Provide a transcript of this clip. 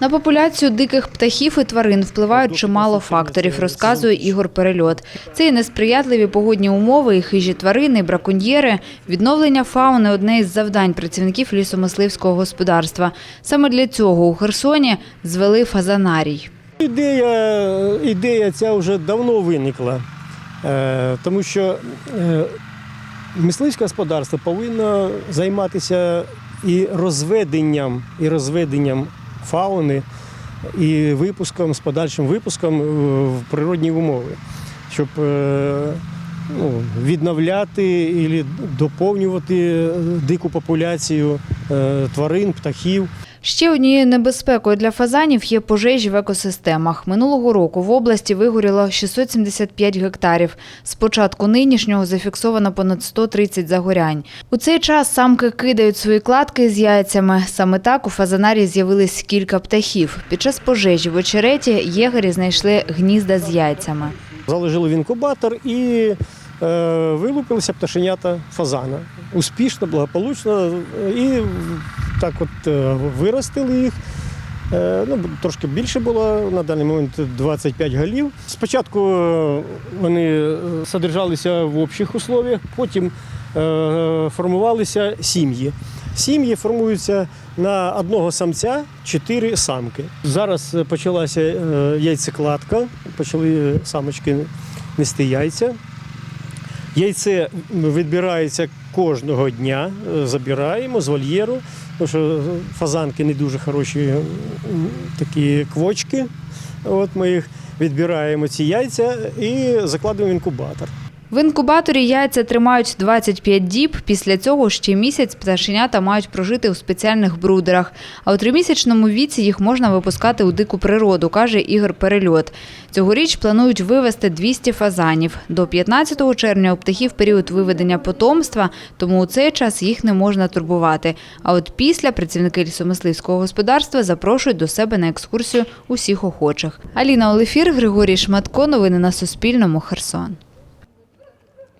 На популяцію диких птахів і тварин впливають чимало факторів, розказує Ігор Перельот. Це і несприятливі погодні умови, і хижі тварини, і браконьєри. Відновлення фауни – одне із завдань працівників лісомисливського господарства. Саме для цього у Херсоні звели фазанарій. Ідея, ідея ця вже давно виникла, е, тому що е, мисливське господарство повинно займатися і розведенням, і розведенням фауни, і випуском, з подальшим випуском е, в природні умови, щоб е, ну, відновляти і доповнювати дику популяцію е, тварин, птахів. Ще однією небезпекою для фазанів є пожежі в екосистемах. Минулого року в області вигоріло 675 гектарів. З початку нинішнього зафіксовано понад 130 загорянь. У цей час самки кидають свої кладки з яйцями. Саме так у фазанарі з'явились кілька птахів. Під час пожежі в очереті єгері знайшли гнізда з яйцями. Заложили в інкубатор і вилупилися пташенята фазана. Успішно, благополучно. І так от е, виростили їх. Е, ну, трошки більше було на даний момент 25 голів. Спочатку е, вони е, содержалися в общих условіях, потім е, формувалися сім'ї. Сім'ї формуються на одного самця чотири самки. Зараз е, почалася е, яйцекладка, почали самочки нести яйця. Яйце відбирається кожного дня, забираємо з вольєру, тому що фазанки не дуже хороші такі квочки. От ми їх відбираємо ці яйця і закладуємо в інкубатор. В інкубаторі яйця тримають 25 діб. Після цього ще місяць пташенята мають прожити у спеціальних брудерах. А у тримісячному віці їх можна випускати у дику природу, каже Ігор Перельот. Цьогоріч планують вивезти 200 фазанів. До 15 червня у птахів період виведення потомства, тому у цей час їх не можна турбувати. А от після працівники лісомисливського господарства запрошують до себе на екскурсію усіх охочих. Аліна Олефір, Григорій Шматко. Новини на Суспільному. Херсон.